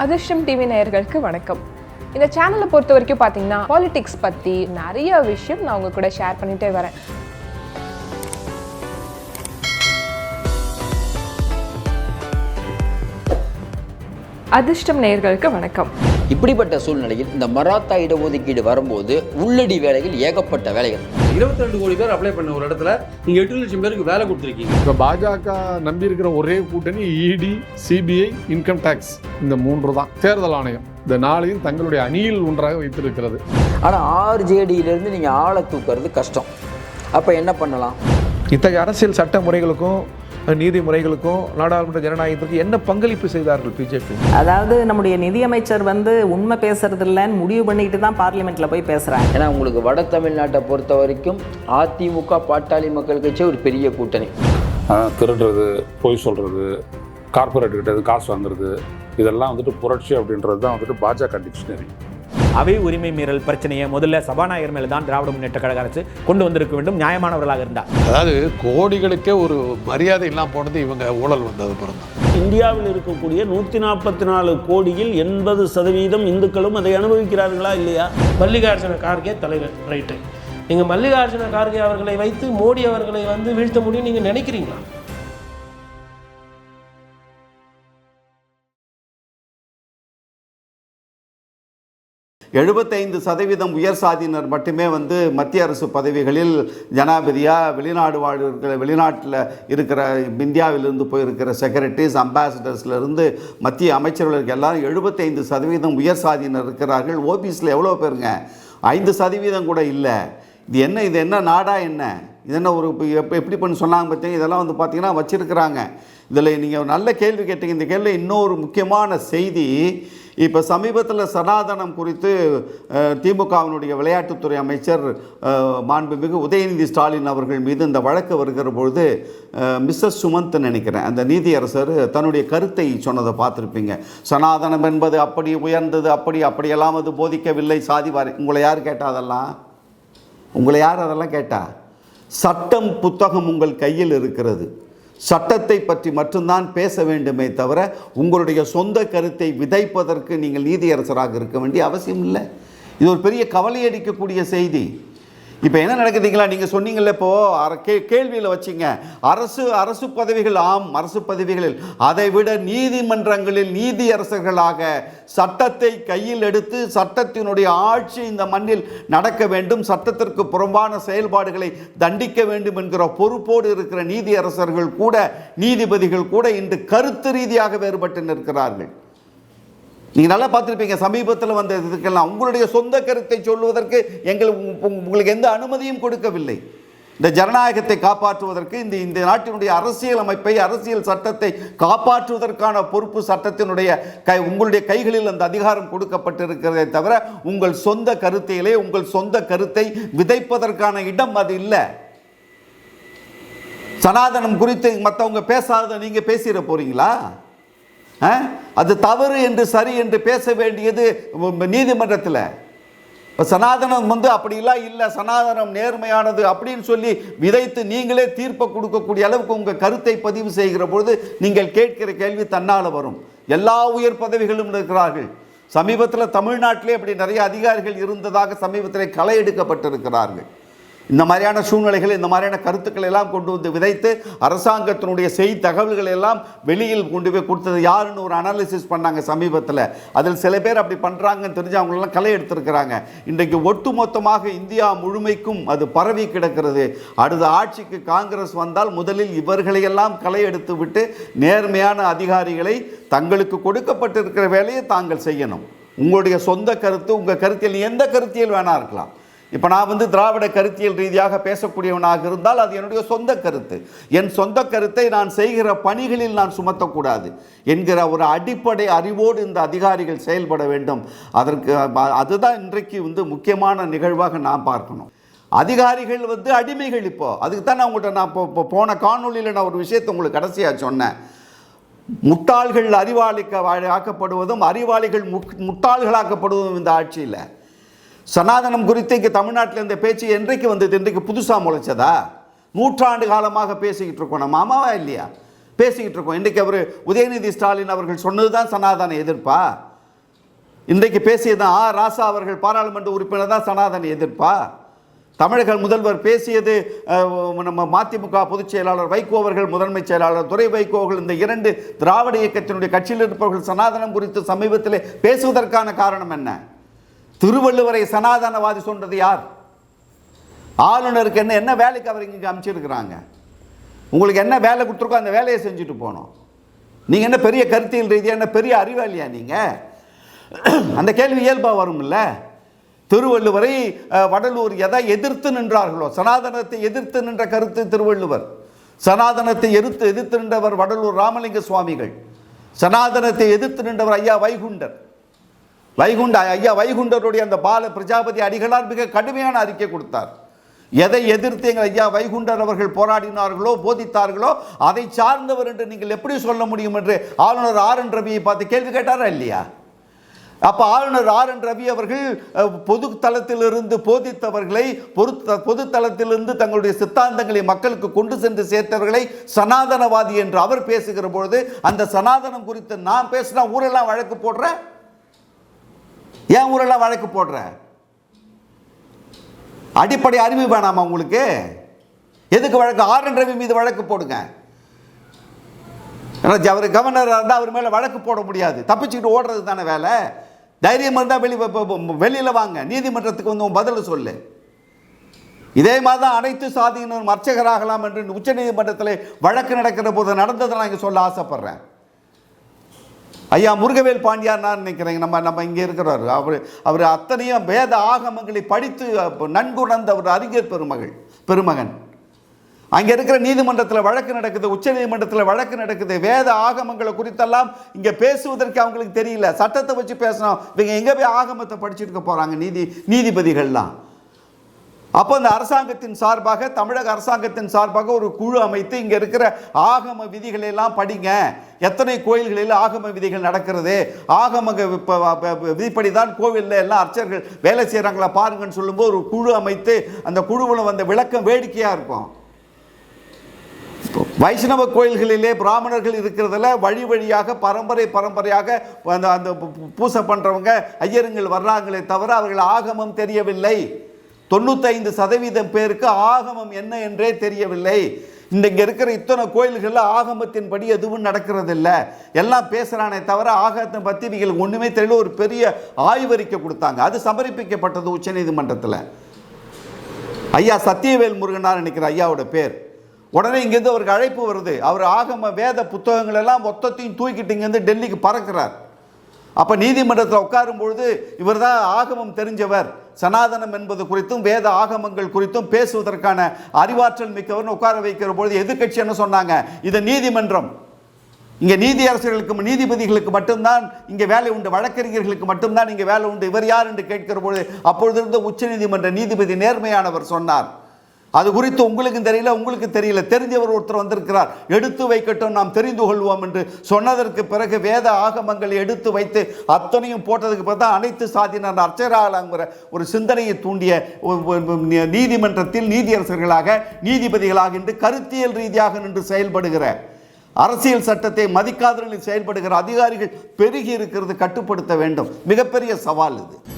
அதிர்ஷ்டம் டிவி நேயர்களுக்கு வணக்கம். இந்த சேனலை பொறுத்த வரைக்கும் பார்த்தீங்கன்னா பாலிடிக்ஸ் பற்றி நிறைய விஷயம் நான் உங்கள் கூட ஷேர் பண்ணிகிட்டே வரேன். அதிர்ஷ்டம் நேயர்களுக்கு வணக்கம். இப்படிப்பட்ட சூழ்நிலையில் இந்த மராத்தா இடஒதுக்கீடு வரும்போது உள்ளடி வேலைகள் ஏகப்பட்ட வேலைகள். இருபத்தி ரெண்டு கோடி பேர் அப்ளை பண்ண ஒரு இடத்துல நீங்க எட்டு லட்சம் பேருக்கு வேலை கொடுத்துருக்கீங்க. இப்போ பாஜக நம்பி இருக்கிற ஒரே கூட்டணி இடி சிபிஐ இன்கம் டேக்ஸ் இந்த மூன்று தான். தேர்தல் ஆணையம். இந்த நாளையும் தங்களுடைய அணியில் ஒன்றாக வைத்திருக்கிறது. ஆனால் ஆர்ஜேடியிலேருந்து நீங்கள் ஆளை தூக்குறது கஷ்டம். அப்போ என்ன பண்ணலாம்? இத்தகைய அரசியல் சட்ட முறைகளுக்கும் நீதிமுறைகளுக்கும் நாடாளுமன்ற ஜனநாயகத்திற்கு என்ன பங்களிப்பு செய்தார்கள் பிஜேபி? அதாவது நம்முடைய நிதியமைச்சர் வந்து உண்மை பேசுறது இல்லைன்னு முடிவு பண்ணிட்டு தான் பார்லிமெண்ட்ல போய் பேசுறாங்க. ஏன்னா உங்களுக்கு வட தமிழ்நாட்டை பொறுத்த வரைக்கும் அதிமுக பாட்டாளி மக்கள் கட்சி ஒரு பெரிய கூட்டணி. திருடுறது பொய் சொல்கிறது கார்ப்பரேட் கிட்ட இருந்து காசு வாங்குறது இதெல்லாம் வந்துட்டு புரட்சி அப்படின்றது தான் வந்துட்டு பாஜக டிக்ஷனரி அவை உரிமை மீறல் பிரச்சனையை முதல்ல சபாநாயகர் மேல தான் திராவிட முன்னேற்ற கழக அரசு கொண்டு வந்திருக்க வேண்டும் நியாயமானவர்களாக இருந்தார் அதாவது கோடிகளுக்கே ஒரு மரியாதை இல்லாமல் போனது இவங்க ஊழல் வந்தது பிறந்தான். இந்தியாவில் இருக்கக்கூடிய நூற்றி நாற்பத்தி நாலு கோடியில் எண்பது சதவீதம் இந்துக்களும் அதை அனுபவிக்கிறார்களா இல்லையா? மல்லிகார்ஜுன கார்கே தலைவர் ரைட்டு. நீங்கள் மல்லிகார்ஜுன கார்கே அவர்களை வைத்து மோடி அவர்களை வந்து வீழ்த்த முடியும் நீங்கள் நினைக்கிறீங்களா? எழுபத்தைந்து சதவீதம் உயர் சாதியினர் மட்டுமே வந்து மத்திய அரசு பதவிகளில் ஜனாதிபதியாக வெளிநாடு வாழ்கிற வெளிநாட்டில் இருக்கிற இந்தியாவிலிருந்து போயிருக்கிற செக்ரட்டரிஸ் அம்பாசிடர்ஸ்லேருந்து மத்திய அமைச்சர்களுக்கு எல்லாரும் எழுபத்தைந்து சதவீதம் உயர் சாதியினர் இருக்கிறார்கள். ஓபிஸில் எவ்வளோ பேருங்க? ஐந்து சதவீதம் கூட இல்லை. இது என்ன இது என்ன நாடா என்ன? இது என்ன ஒரு இப்போ எப்படி பண்ணி சொன்னாங்க பார்த்தீங்கன்னா இதெல்லாம் வந்து பார்த்திங்கன்னா வச்சுருக்கிறாங்க. இதில் நீங்கள் ஒரு நல்ல கேள்வி கேட்டீங்க. இந்த கேள்வியில் இன்னொரு முக்கியமான செய்தி இப்போ சமீபத்தில் சனாதனம் குறித்து திமுகவினுடைய விளையாட்டுத்துறை அமைச்சர் மாண்புமிகு உதயநிதி ஸ்டாலின் அவர்கள் மீது இந்த வழக்கு வருகிற பொழுது மிஸ்ஸஸ் சுமந்த் நினைக்கிறேன். அந்த நீதியரசர் தன்னுடைய கருத்தை சொன்னதை பார்த்துருப்பீங்க. சனாதனம் என்பது அப்படி உயர்ந்தது அப்படி அப்படியெல்லாம் அது போதிக்கவில்லை. சாதிவாரி உங்களை யார் கேட்டால் அதெல்லாம்? உங்களை யார் அதெல்லாம் கேட்டா? சட்டம் புத்தகம் உங்கள் கையில் இருக்கிறது. சட்டத்தை பற்றி மட்டும்தான் பேச வேண்டுமே தவிர உங்களுடைய சொந்த கருத்தை விதைப்பதற்கு நீங்கள் நீதியரசராக இருக்க வேண்டிய அவசியம் இல்லை. இது ஒரு பெரிய கவலையடிக்கக்கூடிய செய்தி. இப்போ என்ன நடக்குதுங்களா? நீங்கள் சொன்னீங்கல்ல இப்போது அர கே கேள்வியில் வச்சிங்க. அரசு அரசு பதவிகள் ஆம் அரசு பதவிகளில். அதை விட நீதிமன்றங்களில் நீதியரசர்களாக சட்டத்தை கையில் எடுத்து சட்டத்தினுடைய ஆட்சி இந்த மண்ணில் நடக்க வேண்டும். சட்டத்திற்கு புறம்பான செயல்பாடுகளை தண்டிக்க வேண்டும் என்கிற பொறுப்போடு இருக்கிற நீதியரசர்கள் கூட நீதிபதிகள் கூட இன்று கருத்து ரீதியாக வேறுபட்டு நிற்கிறார்கள். நீங்கள் நல்லா பார்த்துருப்பீங்க சமீபத்தில் வந்த இதுக்கெல்லாம். உங்களுடைய சொந்த கருத்தை சொல்வதற்கு எங்கள் உங்களுக்கு எந்த அனுமதியும் கொடுக்கவில்லை. இந்த ஜனநாயகத்தை காப்பாற்றுவதற்கு இந்த இந்த நாட்டினுடைய அரசியல் அமைப்பை அரசியல் சட்டத்தை காப்பாற்றுவதற்கான பொறுப்பு சட்டத்தினுடைய கை உங்களுடைய கைகளில் அந்த அதிகாரம் கொடுக்கப்பட்டிருக்கிறதே தவிர உங்கள் சொந்த கருத்திலே உங்கள் சொந்த கருத்தை விதைப்பதற்கான இடம் அது இல்லை. சனாதனம் குறித்து மற்றவங்க பேசாத நீங்கள் பேசிட போறீங்களா? அது தவறு என்று சரி என்று பேச வேண்டியது நீதிமன்றத்தில். இப்போ சனாதனம் வந்து அப்படிலாம் இல்லை சனாதனம் நேர்மையானது அப்படின்னு சொல்லி விதைத்து நீங்களே தீர்ப்பை கொடுக்கக்கூடிய அளவுக்கு உங்கள் கருத்தை பதிவு செய்கிற பொழுது நீங்கள் கேட்கிற கேள்வி தன்னால் வரும். எல்லா உயர் பதவிகளும் இருக்கிறார்கள். சமீபத்தில் தமிழ்நாட்டிலே அப்படி நிறைய அதிகாரிகள் இருந்ததாக சமீபத்தில் களை எடுக்கப்பட்டிருக்கிறார்கள். இந்த மாதிரியான சூழ்நிலைகள் இந்த மாதிரியான கருத்துக்களை எல்லாம் கொண்டு வந்து விதைத்து அரசாங்கத்தினுடைய செய்தி தகவல்களை எல்லாம் வெளியில் கொண்டு போய் கொடுத்தது யாருன்னு ஒரு அனாலிசிஸ் பண்ணாங்க சமீபத்தில். அதில் சில பேர் அப்படி பண்ணுறாங்கன்னு தெரிஞ்சு அவங்களெல்லாம் களை எடுத்திருக்கிறாங்க. இன்றைக்கு ஒட்டுமொத்தமாக இந்தியா முழுமைக்கும் அது பரவி கிடக்கிறது. அடுத்த ஆட்சிக்கு காங்கிரஸ் வந்தால் முதலில் இவர்களையெல்லாம் களை எடுத்து விட்டு நேர்மையான அதிகாரிகளை தங்களுக்கு கொடுக்கப்பட்டிருக்கிற வேலையை தாங்கள் செய்யணும். உங்களுடைய சொந்த கருத்து உங்கள் கருத்தியல் எந்த கருத்தியல் வேணா இருக்கலாம். இப்போ நான் வந்து திராவிட கருத்தியல் ரீதியாக பேசக்கூடியவனாக இருந்தால் அது என்னுடைய சொந்த கருத்து. என் சொந்த கருத்தை நான் செய்கிற பணிகளில் நான் சுமத்தக்கூடாது என்கிற ஒரு அடிப்படை அறிவோடு இந்த அதிகாரிகள் செயல்பட வேண்டும். அதற்கு அதுதான் இன்றைக்கு வந்து முக்கியமான நிகழ்வாக நான் பார்க்கணும். அதிகாரிகள் வந்து அடிமைகள் இப்போ. அதுக்கு தான் நான் உங்கள்கிட்ட நான் இப்போ போன காணொலியில் நான் ஒரு விஷயத்தை உங்களுக்கு கடைசியாக சொன்னேன். முட்டாள்கள் அறிவாளிக்க ஆக்கப்படுவதும் அறிவாளிகள் முட்டாள்களாக்கப்படுவதும் இந்த ஆட்சியில். சனாதனம் குறித்து இங்கே தமிழ்நாட்டில் இந்த பேச்சு என்றைக்கு வந்தது? இன்றைக்கு புதுசாக முளைச்சதா? நூற்றாண்டு காலமாக பேசிக்கிட்டு இருக்கோம். நம்ம ஆமாவா இல்லையா? பேசிக்கிட்டு இருக்கோம். இன்றைக்கு அவர் உதயநிதி ஸ்டாலின் அவர்கள் சொன்னது தான் சனாதன எதிர்ப்பா? இன்றைக்கு பேசியது ஆ. ராசா அவர்கள் பாராளுமன்ற உறுப்பினர் தான் சனாதன எதிர்ப்பா? தமிழக முதல்வர் பேசியது நம்ம மதிமுக பொதுச் செயலாளர் வைகோ அவர்கள் முதன்மை செயலாளர் துறை வைகோ அவர்கள் இந்த இரண்டு திராவிட இயக்கத்தினுடைய கட்சியில் இருப்பவர்கள் சனாதனம் குறித்து சமீபத்தில் பேசுவதற்கான காரணம் என்ன? திருவள்ளுவரை சனாதனவாதி சொன்னது யார்? ஆளுநருக்கு என்ன என்ன வேலைக்கு அவர் இங்கே அமைச்சிருக்கிறாங்க? உங்களுக்கு என்ன வேலை கொடுத்துருக்கோ அந்த வேலையை செஞ்சுட்டு போகணும். நீங்கள் என்ன பெரிய கருத்தியல் ரீதியாக என்ன பெரிய அறிவாளியா நீங்கள் அந்த கேள்வி இயல்பாக வரும்ல. திருவள்ளுவரை வடலூர் எதை எதிர்த்து நின்றார்களோ சனாதனத்தை எதிர்த்து நின்ற கருத்து திருவள்ளுவர். சனாதனத்தை எதிர்த்து எதிர்த்து நின்றவர் வடலூர் ராமலிங்க சுவாமிகள். சனாதனத்தை எதிர்த்து நின்றவர் ஐயா வைகுண்டர். வைகுண்ட ஐயா வைகுண்டருடைய அந்த பால பிரஜாபதி அடிகளார் மிக கடுமையான அறிக்கை கொடுத்தார். எதை எதிர்த்து எங்கள் ஐயா வைகுண்டர் அவர்கள் போராடினார்களோ போதித்தார்களோ அதை சார்ந்தவர் என்று நீங்கள் எப்படி சொல்ல முடியும் என்று ஆளுநர் ஆர் என் ரவியை பார்த்து கேள்வி கேட்டாரா இல்லையா? அப்போ ஆளுநர் ஆர் என் ரவி அவர்கள் பொது தளத்திலிருந்து போதித்தவர்களை பொறுத்த பொது தளத்திலிருந்து தங்களுடைய சித்தாந்தங்களை மக்களுக்கு கொண்டு சென்று சேர்த்தவர்களை சனாதனவாதி என்று அவர் பேசுகிற பொழுது அந்த சனாதனம் குறித்து நான் பேசினா ஊரெல்லாம் வழக்கு போடுறேன் ஏன் ஊரெல்லாம் வழக்கு போடுற? அடிப்படை அறிவு வேணாமா உங்களுக்கு? எதுக்கு வழக்கு? ஆர்என் ரவி மீது வழக்கு போடுங்க. ஏன்னா அவர் கவர்னராக இருந்தால் அவர் மேலே வழக்கு போட முடியாது. தப்பிச்சுக்கிட்டு ஓடுறது தானே வேலை? தைரியம் இருந்தால் வெளி வெளியில் வாங்க. நீதிமன்றத்துக்கு வந்து உன் பதில் சொல்லு. இதே மாதிரி தான் அனைத்து சாதியினரும் அர்ச்சகராகலாம் என்று உச்சநீதிமன்றத்தில் வழக்கு நடக்கிற போது நடந்ததை நான் இங்கே சொல்ல ஆசைப்பட்றேன். ஐயா முருகவேல் பாண்டியார் நான் நினைக்கிறேங்க நம்ம நம்ம இங்கே இருக்கிறார். அவர் அவர் அத்தனையும் வேத ஆகமங்களை படித்து நன்குணர்ந்த ஒரு அறிஞர் பெருமகள் பெருமகன். அங்கே இருக்கிற நீதிமன்றத்தில் வழக்கு நடக்குது உச்ச நீதிமன்றத்தில் வழக்கு நடக்குது. வேத ஆகமங்களை குறித்தெல்லாம் இங்கே பேசுவதற்கு அவங்களுக்கு தெரியல. சட்டத்தை வச்சு பேசணும் இவங்க எங்கே போய் ஆகமத்தை படிச்சுருக்க போகிறாங்க நீதி நீதிபதிகள்லாம். அப்போ இந்த அரசாங்கத்தின் சார்பாக தமிழக அரசாங்கத்தின் சார்பாக ஒரு குழு அமைத்து இங்கே இருக்கிற ஆகம விதிகளை எல்லாம் படிங்க. எத்தனை கோயில்களில் ஆகம விதிகள் நடக்கிறது? ஆகம விதிப்படி தான் கோவிலில் எல்லாம் அர்ச்சர்கள் வேலை செய்கிறாங்களா பாருங்கன்னு சொல்லும்போது ஒரு குழு அமைத்து அந்த குழுவில் வந்த விளக்கம் வேடிக்கையாக இருக்கும். வைஷ்ணவ கோயில்களிலே பிராமணர்கள் இருக்கிறதுல வழி வழியாக பரம்பரை பரம்பரையாக அந்த அந்த பூ- பூசை பண்ணுறவங்க ஐயருங்கள் வர்றாங்களே தவிர அவர்கள் ஆகமம் தெரியவில்லை. தொண்ணூத்தைந்து சதவீதம் பேருக்கு ஆகமம் என்ன என்றே தெரியவில்லை. இந்த இங்கே இருக்கிற இத்தனை கோயில்களில் ஆகமத்தின்படி எதுவும் நடக்கிறதில்ல. எல்லாம் பேசுகிறானே தவிர ஆகத்தை பற்றி நீங்கள் ஒன்றுமே தெரியல ஒரு பெரிய ஆய்வறிக்கை கொடுத்தாங்க. அது சமர்ப்பிக்கப்பட்டது உச்சநீதிமன்றத்தில் ஐயா சத்தியவேல் முருகனார் நினைக்கிற ஐயாவோட பேர். உடனே இங்கேருந்து அவருக்கு அழைப்பு வருது. அவர் ஆகம வேத புத்தகங்கள் எல்லாம் மொத்தத்தையும் தூக்கிட்டு இங்கேருந்து டெல்லிக்கு பறக்கிறார். அப்போ நீதிமன்றத்தில் உட்காரும் பொழுது இவர் தான் ஆகமம் தெரிஞ்சவர். சனாதனம் என்பது குறித்தும் வேத ஆகமங்கள் குறித்தும் பேசுவதற்கான அறிவாற்றல் மிக்கவர்னு உட்கார வைக்கிற பொழுது எதிர்கட்சி என்ன சொன்னாங்க? இது நீதிமன்றம். இங்கே நீதியரசர்களுக்கு நீதிபதிகளுக்கு மட்டும்தான் இங்கே வேலை உண்டு வழக்கறிஞர்களுக்கு மட்டும்தான் இங்கே வேலை உண்டு. இவர் யார் என்று கேட்கிற பொழுது அப்பொழுது இருந்த உச்சநீதிமன்ற நீதிபதி நேர்மையானவர் சொன்னார். அது குறித்து உங்களுக்கும் தெரியல உங்களுக்கு தெரியல. தெரிஞ்சவர் ஒருத்தர் வந்திருக்கிறார். எடுத்து வைக்கட்டும் நாம் தெரிந்து கொள்வோம் என்று சொன்னதற்கு பிறகு வேத ஆகமங்களை எடுத்து வைத்து அத்தனையும் போட்டதுக்கு பிறகு தான் அனைத்து சாதியினர் அர்ச்சராங்கிற ஒரு சிந்தனையை தூண்டிய நீதிமன்றத்தில் நீதியரசர்களாக நீதிபதிகளாக என்று கருத்தியல் ரீதியாக நின்று செயல்படுகிற அரசியல் சட்டத்தை மதிக்காதவர்களில் செயல்படுகிற அதிகாரிகள் பெருகி இருக்கிறது கட்டுப்படுத்த வேண்டும். மிகப்பெரிய சவால் இது.